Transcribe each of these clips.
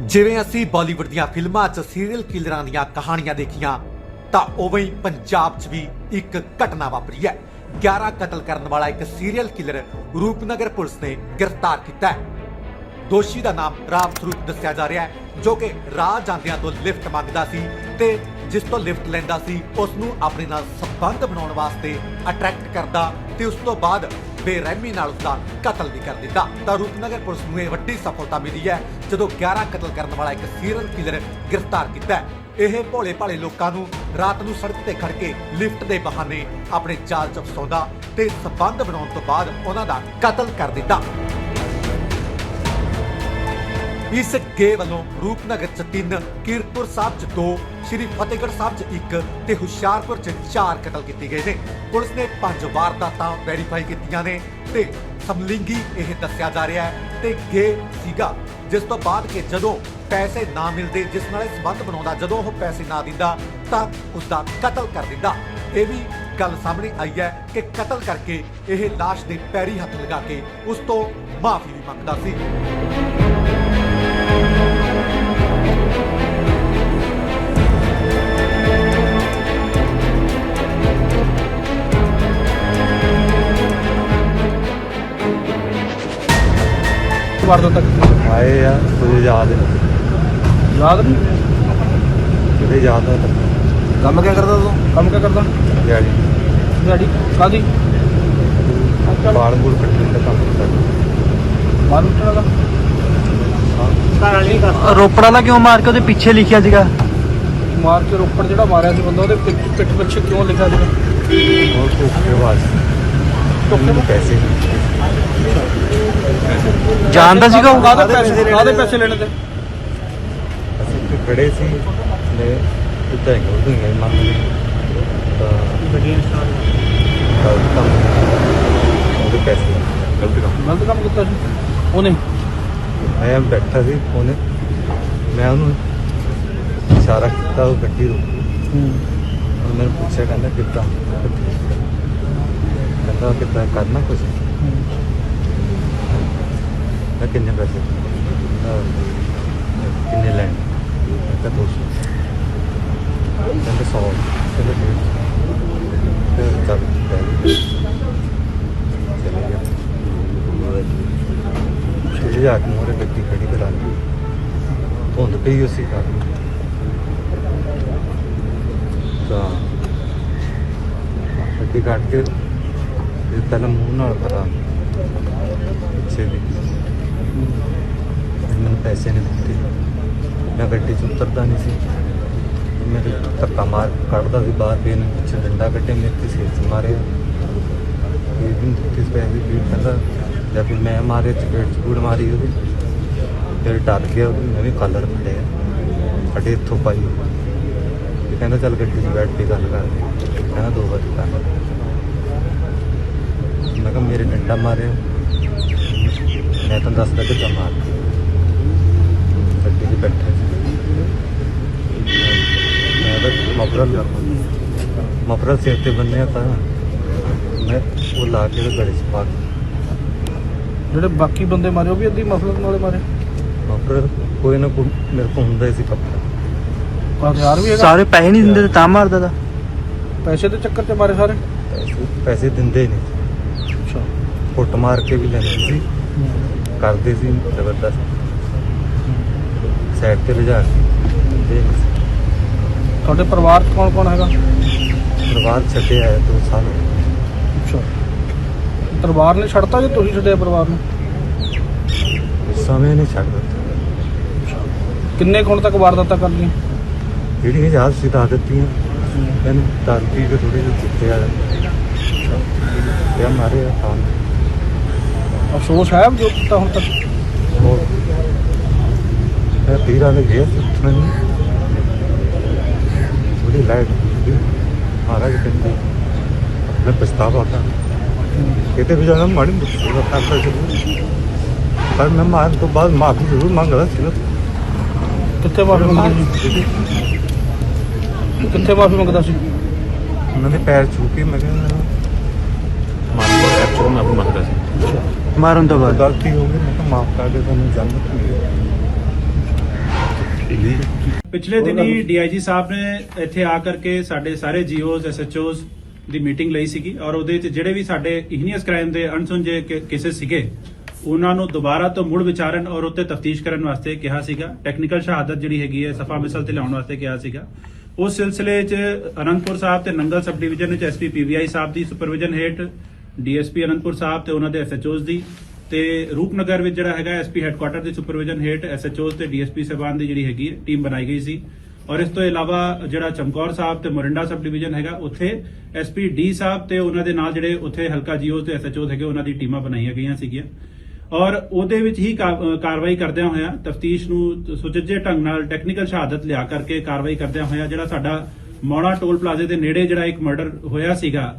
ਜਿਵੇਂ ਅਸੀਂ ਬਾਲੀਵੁੱਡ ਦੀਆਂ ਫਿਲਮਾਂ 'ਚ ਸੀਰੀਅਲ ਕਿਲਰਾਂ ਦੀਆਂ ਕਹਾਣੀਆਂ ਦੇਖੀਆਂ, ਤਾਂ ਉਵੇਂ ਹੀ ਪੰਜਾਬ 'ਚ ਵੀ ਇੱਕ ਘਟਨਾ ਵਾਪਰੀ ਹੈ। 11 ਕਤਲ ਕਰਨ ਵਾਲਾ ਇੱਕ ਸੀਰੀਅਲ ਕਿਲਰ ਰੂਪਨਗਰ ਪੁਲਿਸ ਨੇ ਗ੍ਰਿਫਤਾਰ ਕੀਤਾ ਹੈ। ਦੋਸ਼ੀ ਦਾ ਨਾਮ ਰਾਮ ਸਰੂਪ ਦੱਸਿਆ ਜਾ ਰਿਹਾ ਹੈ, ਜੋ ਕਿ ਰਾਹ ਜਾਂਦਿਆਂ ਤੋਂ ਲਿਫਟ ਮੰਗਦਾ ਸੀ ਤੇ ਜਿਸ ਤੋਂ ਲਿਫਟ ਲੈਂਦਾ ਸੀ, ਉਸ ਨੂੰ ਆਪਣੇ ਨਾਲ ਸੰਬੰਧ ਬਣਾਉਣ ਵਾਸਤੇ ਅਟਰੈਕਟ ਕਰਦਾ ਤੇ ਉਸ ਤੋਂ ਬਾਅਦ ਬੇਰਹਿਮੀ ਨਾਲ ਉਸਦਾ ਕਤਲ ਵੀ ਕਰ ਦਿੱਤਾ। ਤਾਂ ਰੂਪਨਗਰ ਪੁਲਿਸ ਨੂੰ ਇਹ ਵੱਡੀ ਸਫਲਤਾ ਮਿਲੀ ਹੈ, ਜਦੋਂ 11 ਕਤਲ ਕਰਨ ਵਾਲਾ ਇੱਕ ਸੀਰੀਅਲ ਕਿਲਰ ਗ੍ਰਿਫਤਾਰ ਕੀਤਾ ਹੈ। ਇਹ ਭੋਲੇ ਭਾਲੇ ਲੋਕਾਂ ਨੂੰ ਰਾਤ ਨੂੰ ਸੜਕ ਤੇ ਖੜ ਕੇ ਲਿਫਟ ਦੇ ਬਹਾਨੇ ਆਪਣੇ ਜਾਲ ਚ ਫਸਾਉਂਦਾ ਤੇ ਸੰਬੰਧ ਬਣਾਉਣ ਤੋਂ ਬਾਅਦ ਉਹਨਾਂ ਦਾ ਕਤਲ ਕਰ ਦਿੱਤਾ। ਇਸ ਗੇ ਵੱਲੋਂ ਰੂਪਨਗਰ ਚ ਤਿੰਨ, ਕੀਰਤਪੁਰ ਸਾਹਿਬ ਚ ਦੋ, ਸ਼੍ਰੀ ਫਤਿਹਗੜ੍ਹ ਸਾਹਿਬ ਚ ਇੱਕ ਤੇ ਹੁਸ਼ਿਆਰਪੁਰ ਚ ਚਾਰ ਕਤਲ ਕੀਤੇ ਗਏ ਨੇ। ਪੁਲਿਸ ਨੇ ਪੰਜ ਵਾਰਦਾਤਾਂ ਵੈਰੀਫਾਈ ਕੀਤੀਆਂ ਨੇ ਤੇ ਸਮਲਿੰਗੀ ਇਹ ਦੱਸਿਆ ਜਾ ਰਿਹਾ ਹੈ ਤੇ ਗੇ ਸੀਗਾ, ਜਿਸ ਤੋਂ ਬਾਅਦ ਕਿ ਜਦੋਂ ਪੈਸੇ ਨਾ ਮਿਲਦੇ, ਜਿਸ ਨਾਲ ਇਹ ਸੰਬੰਧ ਬਣਾਉਂਦਾ, ਜਦੋਂ ਉਹ ਪੈਸੇ ਨਾ ਦਿੰਦਾ, ਤਾਂ ਉਸ ਦਾ ਕਤਲ ਕਰ ਦਿੰਦਾ। ਇਹ ਵੀ ਗੱਲ ਸਾਹਮਣੇ ਆਈ ਹੈ ਕਿ ਕਤਲ ਕਰਕੇ ਇਹ ਲਾਸ਼ ਦੇ ਪੈਰੀ ਹੱਥ ਲਗਾ ਕੇ ਉਸ ਤੋਂ ਮਾਫੀ ਵੀ ਮੰਗਦਾ ਸੀ। ਵਾਰਦਾਤ ਤੱਕ ਆਏ ਆ ਕੁਝ ਯਾਦ ਨਹੀਂ। ਯਾਦ ਨਹੀਂ? ਕਿਤੇ ਯਾਦ ਹੈ ਕੰਮ ਕਿਆ ਕਰਦਾ ਤੂੰ? ਕੰਮ ਕਿਆ ਕਰਦਾ? ਦਿਹਾੜੀ। ਦਿਹਾੜੀ? ਕਾਦੀ ਬਾਲ ਬੂਲ ਕੱਟਣ ਦਾ ਕੰਮ ਕਰਦਾ। ਮਾਨ ਉੱਟਣਾ ਦਾ ਰੋਪੜ ਵਾਲਾ ਕਿਉਂ ਮਾਰ ਕੇ ਉਹਦੇ ਪਿੱਛੇ ਲਿਖਿਆ ਸੀਗਾ? ਮਾਰ ਕੇ ਰੋਪੜ ਜਿਹੜਾ ਮਾਰਿਆ ਸੀ ਬੰਦਾ ਉਹਦੇ ਪਿੱਠ ਪਿੱਠ ਪਿੱਛੇ ਕਿਉਂ ਲਿਖਿਆ ਸੀਗਾ? ਕੋਈ ਬਾਤ। ਧੋਖੇ ਨੂੰ ਪੈਸੇ। ਜਾਣਦਾ ਸੀਗਾ ਉਹ? ਕਾਹਦੇ ਪੈਸੇ ਕਾਹਦੇ ਪੈਸੇ ਲੈਣੇ ਤੇ ਅਸੀਂ ਤੇ ਖੜੇ ਸੀ ਨੇ ਉੱਤੇ ਗੋਲ ਦੁਨੀਆ ਮੰਨ ਲਈ ਤਾਂ ਗਲਤ ਕੰਮ। ਉਹਦੇ ਪੈਸੇ। ਗਲਤ ਕੰਮ। ਗਲਤ ਕੰਮ ਕੀਤਾ ਸੀ। ਉਹਨੇ ਮੈਂ ਬੈਠਾ ਸੀ ਉਹਨੇ। ਮੈਂ ਉਹਨੂੰ ਇਸ਼ਾਰਾ ਕੀਤਾ ਉਹ ਗੱਡੀ ਰੁਕੀ। ਉਹਨੇ ਮੈਨੂੰ ਪੁੱਛਿਆ ਕਹਿੰਦਾ ਕਿੱਦਾਂ? ਕਹਿੰਦਾ ਕਿੱਦਾਂ ਕਰਨਾ ਕੁਛ? ਮੈਂ ਕਿੰਨੇ ਪੈਸੇ? ਕਿੰਨੇ ਲੈਣ? ਮੈਂ ਕਿਹਾ ਦੋ ਸੌ। ਕਹਿੰਦੇ ਸੌ। ਕਹਿੰਦੇ ਡੇਢ ਸੌ। ਫਿਰ ਚੱਲ ਪੈ ਗਏ। ਚਲੇ ਗਿਆ ਚਲੇ ਜਾ ਕੇ ਧੁੰਦ ਪਈ ਤਾਂ ਗੱਡੀ ਕੱਢ ਕੇ ਇਹ ਪਹਿਲਾਂ ਮੂੰਹ ਨਾਲ ਕਰਾ। ਪਿੱਛੇ ਦੀ ਮੈਨੂੰ ਪੈਸੇ ਨਹੀਂ ਦਿੱਤੇ। ਮੈਂ ਗੱਡੀ 'ਚ ਉਤਰਦਾ ਨਹੀਂ ਸੀ। ਮੇਰੇ ਧੱਕਾ ਮਾਰ ਕੱਢਦਾ ਸੀ ਬਾਹਰ ਵੀ ਇਹਨੇ ਪਿੱਛੇ ਡੰਡਾ ਕੱਢੇ ਮੇਰੇ ਤੇ ਸਿਰ 'ਚ ਮਾਰਿਆ। ਇਹ ਦਿਨ ਦਿੱਤੇ ਪੈਸੇ, ਵੀ ਕਹਿੰਦਾ ਜਾਂ ਫਿਰ ਮੈਂ ਮਾਰੇ ਚਪੇਟ ਚਪੂੜ ਮਾਰੀ ਉਹਦੀ। ਫਿਰ ਡਰ ਗਿਆ ਉਹ ਵੀ ਕਾਲਰ ਫੜਿਆ। ਸਾਡੇ ਇੱਥੋਂ ਪਾਈ ਇਹ ਕਹਿੰਦਾ, ਚੱਲ ਗੱਡੀ 'ਚ ਬੈਠ ਕੇ ਗੱਲ ਕਰਦੇ ਕਹਿੰਦਾ, ਦੋ ਵਾਰ ਕਰ। ਮੈਂ ਕਿਹਾ, ਮੇਰੇ ਡੰਡਾ ਮਾਰਿਆ। ਮੈਂ ਤਾਂ ਦੱਸਦਾ ਕਿ ਮਾਰ ਗੱਡੀ 'ਚ ਬੈਠਾ ਸੀ। ਮੈਂ ਤਾਂ ਮਫਰਲ ਮਫਰਲ ਸਿਰ ਤੇ ਬੰਨਿਆ ਤਾਂ ਮੈਂ ਉਹ ਲਾ ਕੇ ਉਹਦੇ ਗਲੇ 'ਚ ਪਾ ਦਿੱਤਾ। ਜਿਹੜੇ ਬਾਕੀ ਬੰਦੇ ਮਾਰੇ, ਉਹ ਵੀ ਅੱਧੀ ਮਫਲਤ ਨਾਲੇ ਮਾਰੇ। ਮਫਰਲ ਕੋਈ ਨਾ ਕੋਈ ਮੇਰੇ ਕੋਲ ਹੁੰਦਾ ਹੀ ਸੀ ਕੱਪੜਾ ਹਥਿਆਰ ਵੀ ਹੈਗਾ? ਸਾਰੇ ਪੈਸੇ ਨਹੀਂ ਦਿੰਦੇ ਤੇ ਤਾਂ ਮਾਰਦਾ ਤਾ। ਪੈਸੇ ਦੇ ਚੱਕਰ 'ਚ ਮਾਰੇ ਸਾਰੇ? ਪੈਸੇ ਪੈਸੇ ਦਿੰਦੇ ਨਹੀਂ। ਅੱਛਾ। ਕੁੱਟ ਮਾਰ ਕੇ ਵੀ ਲੈਂਦੇ ਸੀ। ਕਰਦੇ ਸੀ ਜ਼ਬਰਦਸਤ। ਸਾਈਡ ਤੇ ਲਿਜਾ ਕੇ ਦਿੰਦੇ ਨਹੀਂ ਸੀ। ਤੁਹਾਡੇ ਪਰਿਵਾਰ 'ਚ ਕੌਣ ਕੌਣ ਹੈਗਾ? ਪਰਿਵਾਰ ਛੱਡਿਆ ਹੈ ਦੋ ਸਾਲ ਅੱਛਾ। ਪਰਿਵਾਰ ਨੇ ਛੱਡਤਾ ਜੇ ਤੁਸੀਂ ਛੱਡਿਆ ਪਰਿਵਾਰ ਨੂੰ? ਸਮੇਂ ਨਹੀਂ ਛੱਡ ਦਿੱਤਾ ਕਿੰਨੇ ਕੁ ਹੁਣ ਤੱਕ ਵਾਰਦਾਤਾਂ ਕਰ ਲਈਆਂ? ਜਿਹੜੀਆਂ ਯਾਦ ਸੀ ਦੱਸ ਦਿੱਤੀਆਂ। ਇਹਨੂੰ ਪੀ ਕੇ ਥੋੜੇ ਜਿਹੇ ਚਿੱਤੇ ਆ। ਤੇ ਮਾਰੇ ਆ ਤਾਂ। ਅਫਸੋਸ ਹੈ ਜੋ ਕੀਤਾ ਹੁਣ ਤੱਕ? ਇਹ ਤੀਰਾਂ ਦੇ ਗਿਆ ਮੈਨੂੰ ਥੋੜੀ ਲਾਈਟ ਮਹਾਰਾਜ ਕਹਿੰਦੇ ਮੈਂ ਪਛਤਾਵਾ ਕਰ ਕਿਤੇ ਵੀ ਜਾਣਾ ਮਾੜੀ ਮੁਸ਼ਕਿਲ ਦਾ ਫੈਸਲਾ ਜ਼ਰੂਰ। ਪਰ ਮੈਂ ਮਾਰਨ ਤੋਂ ਬਾਅਦ ਮਾਫੀ ਜ਼ਰੂਰ ਮੰਗਦਾ ਸੀ ਨਾ। ਕਿੱਥੇ ਮਾਫੀ ਮੰਗਦਾ ਸੀ? ਕਿੱਥੇ ਮਾਫੀ ਮੰਗਦਾ ਸੀ? ਉਹਨਾਂ ਦੇ ਪੈਰ ਛੂ ਕੇ ਮੈਂ ਮਾਫੀ ਮਾਫੀ ਮੰਗਦਾ ਸੀ। ਮਾਰਨ ਤੋਂ ਬਾਅਦ। ਗਲਤੀ ਹੋ ਗਈ ਮੈਂ ਕਿਹਾ ਮਾਫ ਕਰ ਦੇ ਤੁਹਾਨੂੰ ਜਨਮਤ ਮਿਲੀ। ਪਿਛਲੇ ਦਿਨੀ ਡੀਆਈਜੀ ਸਾਹਿਬ ਨੇ ਇੱਥੇ ਆ ਕਰਕੇ ਸਾਡੇ ਸਾਰੇ ਜੀਓਜ਼ ਐਸਐਚਓਜ਼ ਦੀ ਮੀਟਿੰਗ ਲਈ ਸੀਗੀ ਔਰ ਉਹਦੇ ਵਿੱਚ ਜਿਹੜੇ ਵੀ ਸਾਡੇ ਇਗਨੀਅਸ ਕ੍ਰਾਈਮ ਦੇ ਅਣਸੁਲਝੇ ਕੇसेस ਸੀਗੇ ਉਹਨਾਂ ਨੂੰ ਦੁਬਾਰਾ ਤੋਂ ਮੁੜ ਵਿਚਾਰਨ ਔਰ ਉੱਤੇ ਤਫਤੀਸ਼ ਕਰਨ ਵਾਸਤੇ ਕਿਹਾ ਸੀਗਾ। ਟੈਕਨੀਕਲ ਸ਼ਹਾਦਤ ਜਿਹੜੀ ਹੈਗੀ ਹੈ, ਸਫਾ ਮਿਸਲ ਤੇ ਲਿਆਉਣ ਵਾਸਤੇ ਕਿਹਾ ਸੀਗਾ। ਉਸ ਸਿਲਸਿਲੇ 'ਚ ਅਨੰਦਪੁਰ ਸਾਹਿਬ ਤੇ ਨੰਗਲ ਸਬ ਡਿਵੀਜ਼ਨ ਵਿੱਚ ਐਸਪੀ ਪੀਵੀਆਈ ਸਾਹਿਬ ਦੀ ਸੁਪਰਵਿਜ਼ਨ ਹੇਠ ਡੀਐਸਪੀ ਅਨੰਦਪੁਰ ਸਾਹਿਬ ਤੇ ਉਹਨਾਂ ਦੇ ਐਸਐਚਓਜ਼ ਦੀ ਤੇ ਰੂਪਨਗਰ ਵਿੱਚ ਜਿਹੜਾ ਹੈਗਾ ਐਸਪੀ ਹੈੱਡਕੁਆਟਰ ਦੀ ਸੁਪਰਵਿਜ਼ਨ ਹੇਠ ਐਸਐਚਓਜ਼ ਤੇ ਡੀਐਸਪੀ ਸਾਹਿਬਾਨ ਦੀ ਜਿਹੜੀ ਹੈਗੀ ਹੈ ਟੀਮ ਬਣਾਈ ਗਈ ਸੀ। ਔਰ ਇਸ ਤੋਂ ਇਲਾਵਾ ਜਿਹੜਾ ਚਮਕੌਰ ਸਾਹਿਬ ਤੇ ਮੋਰਿੰਡਾ ਸਬ ਡਿਵੀਜ਼ਨ ਹੈਗਾ, ਉੱਥੇ ਐਸਪੀ ਡੀ ਸਾਹਿਬ ਤੇ ਉਹਨਾਂ ਦੇ ਨਾਲ ਜਿਹੜੇ ਉੱਥੇ ਹਲਕਾ ਜੀਓਜ਼ ਤੇ ਐਸਐਚਓਜ਼ ਹੈਗੇ, ਉਹਨਾਂ ਦੀ ਟੀਮਾਂ ਬਣਾਈਆਂ ਗਈਆਂ ਸੀਗੀਆਂ। ਔਰ ਉਹਦੇ ਵਿੱਚ ਹੀ ਕਾਰਵਾਈ ਕਰਦਿਆਂ ਹੋਇਆ ਤਫਤੀਸ਼ ਨੂੰ ਸੁਚੱਜੇ ਢੰਗ ਨਾਲ ਟੈਕਨੀਕਲ ਸ਼ਹਾਦਤ ਲਿਆ ਕਰਕੇ ਕਾਰਵਾਈ ਕਰਦਿਆਂ ਹੋਇਆ ਜਿਹੜਾ ਸਾਡਾ ਮੌੜਾ ਟੋਲ ਪਲਾਜ਼ੇ ਦੇ ਨੇੜੇ ਜਿਹੜਾ ਇੱਕ ਮਰਡਰ ਹੋਇਆ ਸੀਗਾ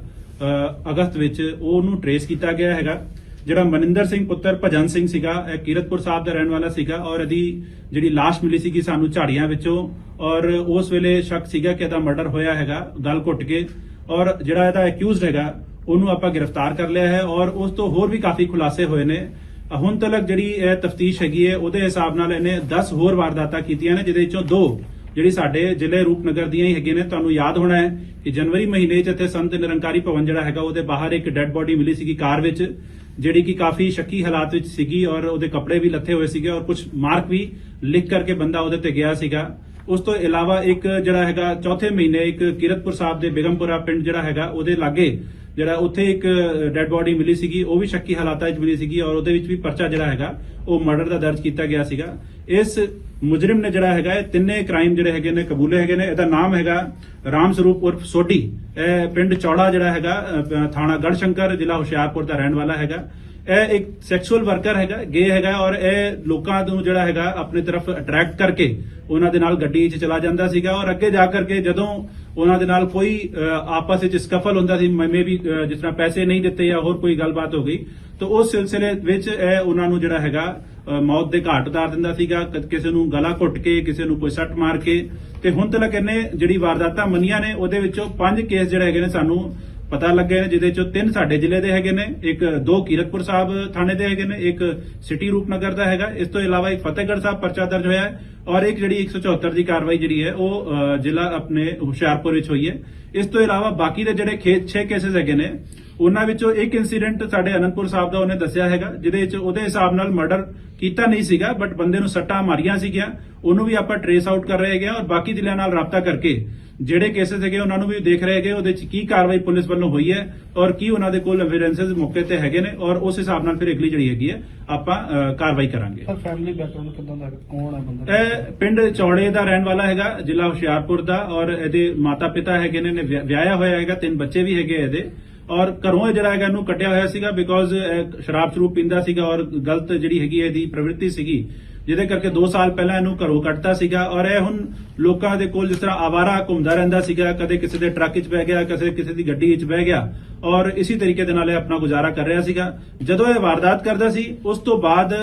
ਅਗਸਤ ਵਿੱਚ ਉਹਨੂੰ ਟਰੇਸ ਕੀਤਾ ਗਿਆ ਹੈਗਾ। ਜਿਹੜਾ ਮਨਿੰਦਰ ਸਿੰਘ ਪੁੱਤਰ ਭਜਨ ਸਿੰਘ ਸੀਗਾ, ਇਹ ਕੀਰਤਪੁਰ ਸਾਹਿਬ ਦਾ ਰਹਿਣ ਵਾਲਾ ਸੀਗਾ ਔਰ ਇਹਦੀ ਜਿਹੜੀ ਲਾਸ਼ ਮਿਲੀ ਸੀਗੀ ਸਾਨੂੰ ਝਾੜੀਆਂ ਵਿੱਚੋਂ ਔਰ ਉਸ ਵੇਲੇ ਸ਼ੱਕ ਸੀਗਾ ਕਿ ਇਹਦਾ ਮਰਡਰ ਹੋਇਆ ਹੈਗਾ, ਗਲ ਘੁੱਟ ਕੇ ਔਰ ਜਿਹੜਾ ਇਹਦਾ ਅਕਿਊਜ਼ਡ ਹੈਗਾ, ਉਹਨੂੰ ਆਪਾਂ ਗ੍ਰਿਫਤਾਰ ਕਰ ਲਿਆ ਹੈ ਔਰ ਉਸ ਤੋਂ ਹੋਰ ਵੀ ਕਾਫੀ ਖੁਲਾਸੇ ਹੋਏ ਨੇ। ਹੁਣ ਤੱਕ ਜਿਹੜੀ ਇਹ ਤਫਤੀਸ਼ ਹੈਗੀ ਹੈ, ਉਹਦੇ ਹਿਸਾਬ ਨਾਲ ਇਹਨੇ 10 ਹੋਰ ਵਾਰਦਾਤਾਂ ਕੀਤੀਆਂ ਨੇ, ਜਿਹਦੇ ਵਿੱਚੋਂ ਦੋ ਜਿਹੜੀ ਸਾਡੇ ਜ਼ਿਲ੍ਹੇ ਰੂਪਨਗਰ ਦੀਆਂ ਹੀ ਹੈਗੀਆਂ ਨੇ। ਤੁਹਾਨੂੰ ਯਾਦ ਹੋਣਾ ਹੈ ਕਿ ਜਨਵਰੀ ਮਹੀਨੇ 'ਚ ਇੱਥੇ ਸੰਤ ਨਿਰੰਕਾਰੀ ਭਵਨ ਜਿਹੜਾ ਹੈਗਾ, ਉਹਦੇ ਬਾਹਰ ਇੱਕ ਡੈੱਡ ਬੋਡੀ ਮਿਲੀ ਸੀਗੀ ਕਾਰ ਵਿੱਚ, ਜਿਹੜੀ ਕਿ ਕਾਫੀ ਸ਼ੱਕੀ ਹਾਲਾਤ ਵਿੱਚ ਸੀਗੀ ਔਰ ਉਹਦੇ ਕੱਪੜੇ ਵੀ ਲੱਥੇ ਹੋਏ ਸੀਗੇ ਔਰ ਕੁਝ ਮਾਰਕ ਵੀ ਲਿਖ ਕਰਕੇ ਬੰਦਾ ਉਹਦੇ ਤੇ ਗਿਆ ਸੀਗਾ। ਉਸ ਤੋਂ ਇਲਾਵਾ ਇੱਕ ਜਿਹੜਾ ਹੈਗਾ, ਚੌਥੇ ਮਹੀਨੇ ਇੱਕ ਕਿਰਤਪੁਰ ਸਾਹਿਬ ਦੇ ਬੇਗਮਪੁਰਾ ਪਿੰਡ ਜਿਹੜਾ ਹੈਗਾ, ਉਹਦੇ ਲਾਗੇ ਜਿਹੜਾ ਉੱਥੇ ਇੱਕ ਡੈੱਡ ਬੋਡੀ ਮਿਲੀ ਸੀਗੀ ਉਹ ਵੀ ਸ਼ੱਕੀ ਹਾਲਾਤਾਂ ਵਿੱਚ ਮਿਲੀ ਸੀਗੀ ਔਰ ਉਹਦੇ ਵਿੱਚ ਵੀ ਪਰਚਾ ਜਿਹੜਾ ਹੈਗਾ ਉਹ ਮਰਡਰ ਦਾ ਦਰਜ ਕੀਤਾ ਗਿਆ ਸੀਗਾ। ਇਸ ਮੁਜਰਮ ਨੇ ਜਿਹੜਾ ਹੈਗਾ ਇਹ ਤਿੰਨੇ ਕ੍ਰਾਈਮ ਜਿਹੜੇ ਹੈਗੇ ਨੇ ਕਬੂਲੇ ਹੈਗੇ ਨੇ। ਇਹਦਾ ਨਾਮ ਹੈਗਾ ਰਾਮ ਸਰੂਪ ਉਰਫ ਸੋਢੀ। ਇਹ ਪਿੰਡ ਚੌੜਾ ਜਿਹੜਾ ਹੈਗਾ ਅ, ਥਾਣਾ ਗੜਸ਼ੰਕਰ ਜ਼ਿਲ੍ਹਾ ਹੁਸ਼ਿਆਰਪੁਰ ਦਾ ਰਹਿਣ ਵਾਲਾ ਹੈਗਾ। ਇਹ ਇੱਕ ਸੈਕਸੁਅਲ ਵਰਕਰ ਹੈਗਾ ਗੇ ਹੈਗਾ ਔਰ ਇਹ ਲੋਕਾਂ ਨੂੰ ਜਿਹੜਾ ਹੈਗਾ ਆਪਣੀ ਤਰਫ ਅਟਰੈਕਟ ਕਰਕੇ ਉਹਨਾਂ ਦੇ ਨਾਲ ਗੱਡੀ 'ਚ ਚਲਾ ਜਾਂਦਾ ਸੀਗਾ ਔਰ ਅੱਗੇ ਜਾ ਕਰਕੇ ਜਦੋਂ ਉਹਨਾਂ ਦੇ ਨਾਲ ਕੋਈ ਆਪਸ ਵਿੱਚ ਸਕਫਲ ਹੁੰਦਾ ਸੀ, ਮੈਂ ਵੀ ਜਿਸ ਤਰ੍ਹਾਂ ਪੈਸੇ ਨਹੀਂ ਦਿੱਤੇ ਜਾਂ ਹੋਰ ਕੋਈ ਗੱਲਬਾਤ ਹੋ ਗਈ, ਤਾਂ ਉਸ ਸਿਲਸਿਲੇ ਵਿੱਚ ਇਹ ਉਹਨਾਂ ਨੂੰ ਜਿਹੜਾ ਹੈਗਾ ਮੌਤ ਦੇ ਘਾਟ ਉਤਾਰ ਦਿੰਦਾ ਸੀਗਾ ਕਿਸੇ ਨੂੰ ਗਲਾ ਘੁੱਟ ਕੇ, ਕਿਸੇ ਨੂੰ ਕੋਈ ਸੱਟ ਮਾਰ ਕੇ, ਤੇ ਹੁਣ ਤੱਕ ਇਹਨੇ ਜਿਹੜੀ ਵਾਰਦਾਤਾਂ ਮੰਨੀਆਂ ਨੇ, ਉਹਦੇ ਵਿੱਚੋਂ ਪੰਜ ਕੇਸ ਜਿਹੜੇ ਹੈਗੇ ਨੇ ਸਾਨੂੰ ਪਤਾ ਲੱਗੇ ਨੇ ਜਿਹਦੇ ਚੋਂ ਤਿੰਨ ਸਾਡੇ ਜ਼ਿਲ੍ਹੇ ਦੇ ਹੈਗੇ ਨੇ, ਇੱਕ ਦੋ ਕੀਰਤਪੁਰ ਸਾਹਿਬ ਥਾਣੇ ਦੇ ਹੈਗੇ ਨੇ, ਇੱਕ ਸਿਟੀ ਰੂਪਨਗਰ ਦਾ ਹੈਗਾ। ਇਸ ਤੋਂ ਇਲਾਵਾ ਇੱਕ ਫਤਿਹਗੜ੍ਹ ਸਾਹਿਬ ਪਰਚਾ ਦਰਜ ਹੋਇਆ ਹੈ ਔਰ ਇੱਕ ਜਿਹੜੀ 174 ਦੀ ਕਾਰਵਾਈ ਜਿਹੜੀ ਹੈ, ਉਹ ਜ਼ਿਲ੍ਹਾ ਆਪਣੇ ਹੁਸ਼ਿਆਰਪੁਰ ਵਿੱਚ ਹੋਈ ਹੈ। ਇਸ ਤੋਂ ਇਲਾਵਾ ਬਾਕੀ ਦੇ ਜਿਹੜੇ 6 ਕੇਸਿਸ ਹੈਗੇ ਨੇ ਉਹਨਾਂ ਵਿੱਚੋਂ ਇੱਕ ਇਨਸੀਡੈਂਟ ਸਾਡੇ ਅਨੰਦਪੁਰ ਸਾਹਿਬ ਦਾ ਉਹਨੇ ਦੱਸਿਆ ਹੈਗਾ ਜਿਹਦੇ ਵਿੱਚ ਉਹਦੇ ਹਿਸਾਬ ਨਾਲ ਮਰਡਰ ਕੀਤਾ ਨਹੀਂ ਸੀਗਾ ਬਟ ਬੰਦੇ ਨੂੰ ਸੱਟਾਂ ਮਾਰੀਆਂ ਸੀਗੀਆਂ ਉਹਨੂੰ ਵੀ ਆਪਾਂ ਟਰੇਸ ਆਊਟ ਕਰ ਰਹੇ ਹੈਗੇ ਔਰ ਬਾਕੀ ਜ਼ਿਲ੍ਹਿਆਂ ਨਾਲ ਰਾਬਤਾ ਕਰਕੇ ਜਿਹੜੇ ਕੇਸਿਸ ਹੈਗੇ ਉਹਨਾਂ ਨੂੰ ਵੀ ਦੇਖ ਰਹੇ ਹੈਗੇ ਉਹਦੇ ਚ ਕੀ ਕਾਰਵਾਈ ਪੁਲਿਸ ਵੱਲੋਂ ਹੋਈ ਹੈ ਔਰ ਕੀ ਉਹਨਾਂ ਦੇ ਕੋਲ ਐਵੀਡੈਂਸਸ ਮੌਕੇ ਤੇ ਹੈਗੇ ਨੇ ਔਰ ਉਸ ਹਿਸਾਬ ਨਾਲ ਫਿਰ ਅਗਲੀ ਜਿਹੜੀ ਹੈਗੀ ਹੈ ਆਪਾਂ ਕਾਰਵਾਈ ਕਰਾਂਗੇ ਸਰ ਫੈਮਿਲੀ ਬੈਕਗ੍ਰਾਉਂਡ ਕਿਦਾਂ ਦਾ? ਕੌਣ ਹੈ ਬੰਦਾ ਇਹ ਪਿੰਡ ਚੌੜੇ ਦਾ ਰਹਿਣ ਵਾਲਾ ਹੈਗਾ ਜ਼ਿਲ੍ਹਾ ਹੁਸ਼ਿਆਰਪੁਰ ਦਾ ਔਰ ਇਹਦੇ ਮਾਤਾ ਪਿਤਾ ਹੈਗੇ ਨੇ ਨੇ ਵਿਆਹ- ਵਿਆਹਿਆ ਹੋਇਆ ਹੈਗਾ ਤਿੰਨ ਬੱਚੇ ਵੀ ਹੈਗੇ ਇਹਦੇ ਔਰ ਘਰੋਂ ਜਿਹੜਾ ਹੈਗਾ ਇਹਨੂੰ ਕੱਢਿਆ ਹੋਇਆ ਸੀਗਾ ਬਿਕੋਜ਼ ਸ਼ਰਾਬ ਸ਼ਰੂਬ ਪੀਂਦਾ ਸੀਗਾ ਔਰ ਗਲਤ ਜਿਹੜੀ ਹੈਗੀ ਇਹਦੀ ਪ੍ਰਵਿਰਤੀ ਸੀਗੀ, ਜਿਹਦੇ ਕਰਕੇ 2 ਸਾਲ ਪਹਿਲਾਂ ਇਹਨੂੰ ਘਰੋਂ ਕੱਢਤਾ ਸੀਗਾ ਔਰ ਇਹ ਹੁਣ ਲੋਕਾਂ ਦੇ ਕੋਲ ਜਿਸ ਤਰ੍ਹਾਂ ਆਵਾਰਾ ਘੁੰਮਦਾ ਰਹਿੰਦਾ ਸੀਗਾ, ਕਦੇ ਕਿਸੇ ਦੇ ਟਰੱਕ 'ਚ ਬਹਿ ਗਿਆ, ਕਦੇ ਕਿਸੇ ਦੀ ਗੱਡੀ 'ਚ ਬਹਿ ਗਿਆ ਔਰ ਇਸੇ ਤਰੀਕੇ ਦੇ ਨਾਲ ਇਹ ਆਪਣਾ ਗੁਜ਼ਾਰਾ ਕਰ ਰਿਹਾ ਸੀਗਾ। ਜਦੋਂ ਇਹ ਵਾਰਦਾਤ ਕਰਦਾ ਸੀ, ਉਸ ਤੋਂ ਬਾਅਦ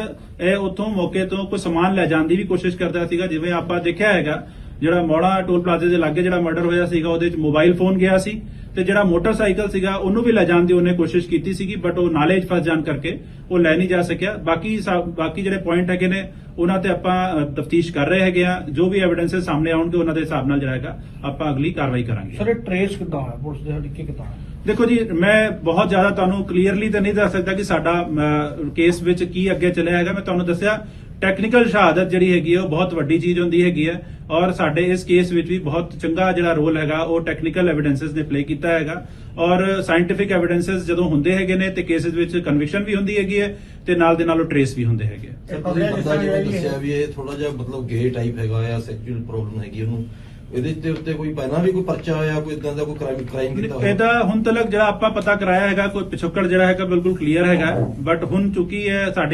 ਇਹ ਉੱਥੋਂ ਮੌਕੇ ਤੋਂ ਕੋਈ ਸਮਾਨ ਲੈ ਜਾਣ ਦੀ ਵੀ ਕੋਸ਼ਿਸ਼ ਕਰਦਾ ਸੀਗਾ, ਜਿਵੇਂ ਆਪਾਂ ਦੇਖਿਆ ਹੈਗਾ, ਜਿਹੜਾ ਮੋੜਾ ਟੋਲ ਪਲਾਜ਼ੇ ਦੇ ਲਾਗੇ ਜਿਹੜਾ ਮਰਡਰ ਹੋਇਆ ਸੀਗਾ, ਉਹਦੇ 'ਚ ਮੋਬਾਈਲ ਫੋਨ ਗਿਆ ਸੀ। ਤੇ ਜਿਹੜਾ ਮੋਟਰਸਾਈਕਲ ਸੀਗਾ ਉਹਨੂੰ ਵੀ ਲੈ ਜਾਣ ਦੀ ਉਹਨੇ ਕੋਸ਼ਿਸ਼ ਕੀਤੀ ਸੀਗੀ ਬਟ ਉਹ ਨਾਲੇ 'ਚ ਫਸ ਜਾਣ ਕਰਕੇ ਉਹ ਲੈ ਨਹੀਂ ਜਾ ਸਕਿਆ। ਬਾਕੀ ਬਾਕੀ ਜਿਹੜੇ ਪੁਆਇੰਟ ਹੈਗੇ ਨੇ ਉਹਨਾਂ ਤੇ ਆਪਾਂ ਤਫਤੀਸ਼ ਕਰ ਰਹੇ ਹੈਗੇ ਆ। ਜੋ ਵੀ ਐਵੀਡੈਂਸਸ ਸਾਹਮਣੇ ਆਉਣਗੇ ਉਹਨਾਂ ਦੇ ਹਿਸਾਬ ਨਾਲ ਜਿਹੜਾ ਹੈਗਾ ਆਪਾਂ ਅਗਲੀ ਕਾਰਵਾਈ ਕਰਾਂਗੇ। ਸਰ ਟਰੇਸ ਕਿਦਾਂ ਹੋਇਆ ਪੁਲਿਸ ਦੇ ਹੜਕੇ ਕਿਦਾਂ ਹੋਇਆ ਦੇਖੋ ਜੀ ਮੈਂ ਬਹੁਤ ਜ਼ਿਆਦਾ ਤੁਹਾਨੂੰ ਕਲੀਅਰਲੀ ਤਾਂ ਨਹੀਂ ਦੱਸ ਸਕਦਾ ਕਿ ਸਾਡਾ ਕੇਸ ਵਿੱਚ ਕੀ ਅੱਗੇ ਚੱਲਿਆ ਹੈਗਾ। ਮੈਂ ਤੁਹਾਨੂੰ ਦੱਸਿਆ ਟੈਕਨੀਕਲ ਸ਼ਹਾਦਤ ਜਿਹੜੀ ਹੈਗੀ ਹੈ ਉਹ ਬਹੁਤ ਵੱਡੀ ਚੀਜ਼ ਹੁੰਦੀ ਹੈਗੀ ਹੈ ਔਰ ਸਾਡੇ ਇਸ ਕੇਸ ਵਿੱਚ ਵੀ ਬਹੁਤ ਚੰਗਾ ਜਿਹੜਾ ਰੋਲ ਹੈਗਾ ਉਹ ਟੈਕਨੀਕਲ ਐਵੀਡੈਂਸਸ ਨੇ ਪਲੇ ਕੀਤਾ ਹੈਗਾ। ਔਰ ਸਾਇੰਟੀਫਿਕ ਐਵੀਡੈਂਸਸ ਜਦੋਂ ਹੁੰਦੇ ਹੈਗੇ ਨੇ ਤੇ ਕੇਸਿਸ ਵਿੱਚ ਕਨਵਿਕਸ਼ਨ ਵੀ ਹੁੰਦੀ ਹੈਗੀ ਹੈ ਤੇ ਨਾਲ ਦੇ ਨਾਲ ਉਹ ਟਰੇਸ ਵੀ ਹੁੰਦੇ ਹੈਗੇ ਆ। ਸਰ ਤੁਸੀਂ ਬੰਦਾ ਜਿਵੇਂ ਦੱਸਿਆ ਵੀ ਇਹ ਥੋੜਾ ਜਿਹਾ ਮਤਲਬ ਗੇ ਟਾਈਪ ਹੈਗਾ ਆ ਸੈਕਸ਼ੂਅਲ ਪ੍ਰੋਬਲਮ ਹੈਗੀ ਉਹਨੂੰ। ਇਹਦੇ ਤੇ ਉੱਤੇ ਕੋਈ ਪਹਿਲਾਂ ਵੀ ਕੋਈ ਪਰਚਾ ਹੋਇਆ ਕੋਈ ਇਦਾਂ ਦਾ ਕੋਈ ਕ੍ਰਾਈਮ ਕ੍ਰਾਈਮ ਕੀਤਾ ਹੋਇਆ? ਇਹਦਾ ਹੁਣ ਤੱਕ ਜਿਹੜਾ ਆਪਾਂ ਪਤਾ ਕਰਾਇਆ ਹੈਗਾ ਕੋਈ ਪਿਛੋਕੜ ਜਿਹੜਾ ਹੈਗਾ ਬਿਲਕੁਲ ਕਲੀਅਰ ਹੈਗਾ। ਬਟ ਹੁਣ ਚੁੱਕੀ ਹੈ ਸਾਡੇ